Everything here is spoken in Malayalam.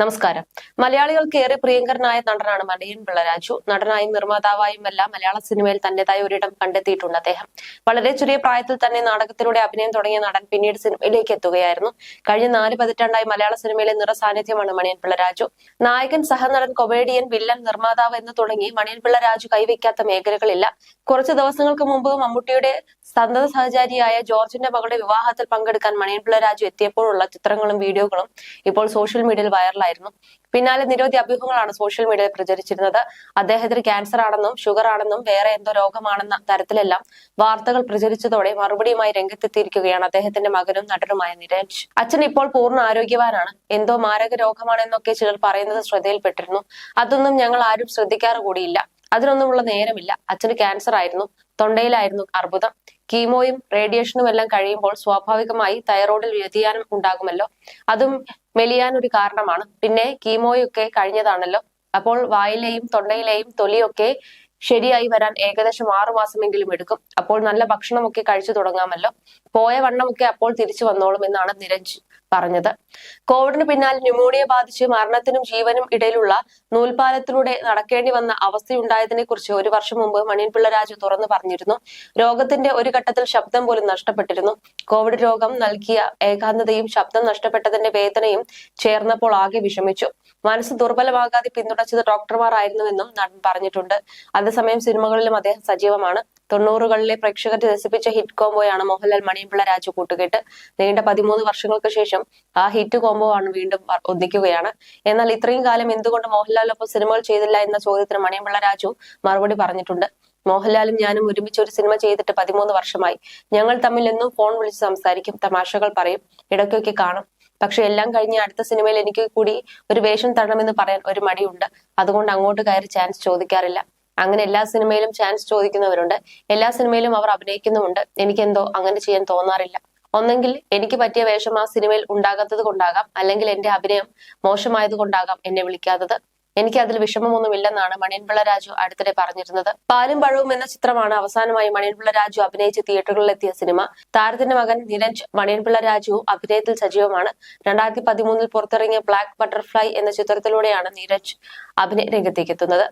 നമസ്കാരം. മലയാളികൾക്ക് ഏറെ പ്രിയങ്കരനായ നടനാണ് മണിയൻ പിള്ളരാജു. നടനായും നിർമ്മാതാവായും എല്ലാം മലയാള സിനിമയിൽ തന്റേതായ ഒരിടം കണ്ടെത്തിയിട്ടുണ്ട് അദ്ദേഹം. വളരെ ചെറിയ പ്രായത്തിൽ തന്നെ നാടകത്തിലൂടെ അഭിനയം തുടങ്ങിയ നടൻ പിന്നീട് സിനിമയിലേക്ക് എത്തുകയായിരുന്നു. കഴിഞ്ഞ നാല് പതിറ്റാണ്ടായി മലയാള സിനിമയിലെ നിറസാന്നിധ്യമാണ് മണിയൻ പിള്ളരാജു. നായകൻ സഹനടൻ കൊമേഡിയൻ വില്ലൻ നിർമ്മാതാവ് എന്ന് തുടങ്ങി മണിയൻ പിള്ളരാജു കൈവയ്ക്കാത്ത മേഖലകളില്ല. കുറച്ച് ദിവസങ്ങൾക്ക് മുമ്പ് മമ്മൂട്ടിയുടെ സന്തത സഹചാരിയായ ജോർജിന്റെ മകളുടെ വിവാഹത്തിൽ പങ്കെടുക്കാൻ മണിയൻപിള്ള രാജു എത്തിയപ്പോഴുള്ള ചിത്രങ്ങളും വീഡിയോകളും ഇപ്പോൾ സോഷ്യൽ മീഡിയയിൽ വൈറലായിരുന്നു. പിന്നാലെ നിരവധി അഭ്യൂഹങ്ങളാണ് സോഷ്യൽ മീഡിയയിൽ പ്രചരിച്ചിരുന്നത്. അദ്ദേഹത്തിന് ക്യാൻസർ ആണെന്നും ഷുഗർ ആണെന്നും വേറെ എന്തോ രോഗമാണെന്ന തരത്തിലെല്ലാം വാർത്തകൾ പ്രചരിച്ചതോടെ മറുപടിയുമായി രംഗത്തെത്തിയിരിക്കുകയാണ് അദ്ദേഹത്തിന്റെ മകനും നടനുമായ നിരഞ്ജ് അച്ഛൻ ഇപ്പോൾ പൂർണ ആരോഗ്യവാനാണ്. എന്തോ മാരക രോഗമാണെന്നൊക്കെ ചിലർ പറയുന്നത് ശ്രദ്ധയിൽപ്പെട്ടിരുന്നു. അതൊന്നും ഞങ്ങൾ ആരും ശ്രദ്ധിക്കാറ് കൂടിയില്ല. അതിനൊന്നുമുള്ള നേരമില്ല. അച്ഛന് ക്യാൻസർ ആയിരുന്നു. തൊണ്ടയിലായിരുന്നു അർബുദം. കീമോയും റേഡിയേഷനും എല്ലാം കഴിയുമ്പോൾ സ്വാഭാവികമായി തൈറോയിഡിൽ വ്യതിയാനം ഉണ്ടാകുമല്ലോ. അതും മെലിയാൻ ഒരു കാരണമാണ്. പിന്നെ കീമോയൊക്കെ കഴിഞ്ഞതാണല്ലോ. അപ്പോൾ വായിലെയും തൊണ്ടയിലെയും തൊലിയൊക്കെ ശരിയായി വരാൻ ഏകദേശം ആറു മാസമെങ്കിലും എടുക്കും. അപ്പോൾ നല്ല ഭക്ഷണമൊക്കെ കഴിച്ചു തുടങ്ങാമല്ലോ. പോയ വണ്ണമൊക്കെ അപ്പോൾ തിരിച്ചു വന്നോളും എന്നാണ് നിരഞ്ജ് പറഞ്ഞത്. കോവിഡിന് പിന്നാലെ ന്യൂമോണിയ ബാധിച്ച് മരണത്തിനും ജീവനും ഇടയിലുള്ള നൂൽപാലത്തിലൂടെ നടക്കേണ്ടി വന്ന അവസ്ഥയുണ്ടായതിനെ കുറിച്ച് ഒരു വർഷം മുമ്പ് മണിയൻപിള്ള രാജു തുറന്നു പറഞ്ഞിരുന്നു. രോഗത്തിന്റെ ഒരു ഘട്ടത്തിൽ ശബ്ദം പോലും നഷ്ടപ്പെട്ടിരുന്നു. കോവിഡ് രോഗം നൽകിയ ഏകാന്തതയും ശബ്ദം നഷ്ടപ്പെട്ടതിന്റെ വേദനയും ചേർന്നപ്പോൾ ആകെ വിഷമിച്ചു. മനസ്സ് ദുർബലമാകാതെ പിന്തുണച്ചത് ഡോക്ടർമാർ ആയിരുന്നുവെന്നും നടൻ പറഞ്ഞിട്ടുണ്ട്. അതേസമയം സിനിമകളിലും അദ്ദേഹം സജീവമാണ്. തൊണ്ണൂറുകളിലെ പ്രേക്ഷകരെ രസിപ്പിച്ച ഹിറ്റ് കോംബോയാണ് മോഹൻലാൽ മണിയമ്പിള്ള രാജു കൂട്ടുകെട്ട്. നീണ്ട പതിമൂന്ന് വർഷങ്ങൾക്ക് ശേഷം ആ ഹിറ്റ് കോംബോ ആണ് വീണ്ടും ഒന്നിക്കുകയാണ്. എന്നാൽ ഇത്രയും കാലം എന്തുകൊണ്ട് മോഹൻലാലിനൊപ്പം സിനിമകൾ ചെയ്തില്ല എന്ന ചോദ്യത്തിന് മണിയമ്പിള്ള രാജു മറുപടി പറഞ്ഞിട്ടുണ്ട്. മോഹൻലാലും ഞാനും ഒരുമിച്ച് ഒരു സിനിമ ചെയ്തിട്ട് പതിമൂന്ന് വർഷമായി. ഞങ്ങൾ തമ്മിൽ എന്നും ഫോൺ വിളിച്ച് സംസാരിക്കും തമാശകൾ പറയും ഇടയ്ക്കൊക്കെ കാണും. പക്ഷെ എല്ലാം കഴിഞ്ഞ് അടുത്ത സിനിമയിൽ എനിക്ക് കൂടി ഒരു വേഷം തരണമെന്ന് പറയാൻ ഒരു മടിയുണ്ട്. അതുകൊണ്ട് അങ്ങോട്ട് കയറി ചാൻസ് ചോദിക്കാറില്ല. അങ്ങനെ എല്ലാ സിനിമയിലും ചാൻസ് ചോദിക്കുന്നവരുണ്ട്. എല്ലാ സിനിമയിലും അവർ അഭിനയിക്കുന്നുമുണ്ട്. എനിക്കെന്തോ അങ്ങനെ ചെയ്യാൻ തോന്നാറില്ല. ഒന്നെങ്കിൽ എനിക്ക് പറ്റിയ വേഷം ആ സിനിമയിൽ ഉണ്ടാകാത്തത് കൊണ്ടാകാം. അല്ലെങ്കിൽ എന്റെ അഭിനയം മോശമായത് കൊണ്ടാകാം എന്നെ വിളിക്കാത്തത്. എനിക്ക് അതിൽ വിഷമമൊന്നുമില്ലെന്നാണ് മണിയൻപിള്ള രാജു അടുത്തിടെ പറഞ്ഞിരുന്നത്. പാലും പഴവും എന്ന ചിത്രമാണ് അവസാനമായി മണിയൻപിള്ള രാജു അഭിനയിച്ച് തിയേറ്ററുകളിലെത്തിയ സിനിമ. താരത്തിന്റെ മകൻ നിരഞ്ജ് മണിയൻപിള്ള രാജു അഭിനയത്തിൽ സജീവമാണ്. രണ്ടായിരത്തി പതിമൂന്നിൽ പുറത്തിറങ്ങിയ ബ്ലാക്ക് ബട്ടർഫ്ലൈ എന്ന ചിത്രത്തിലൂടെയാണ് നിരഞ്ജ് അഭിനയ രംഗത്തേക്ക് എത്തുന്നത്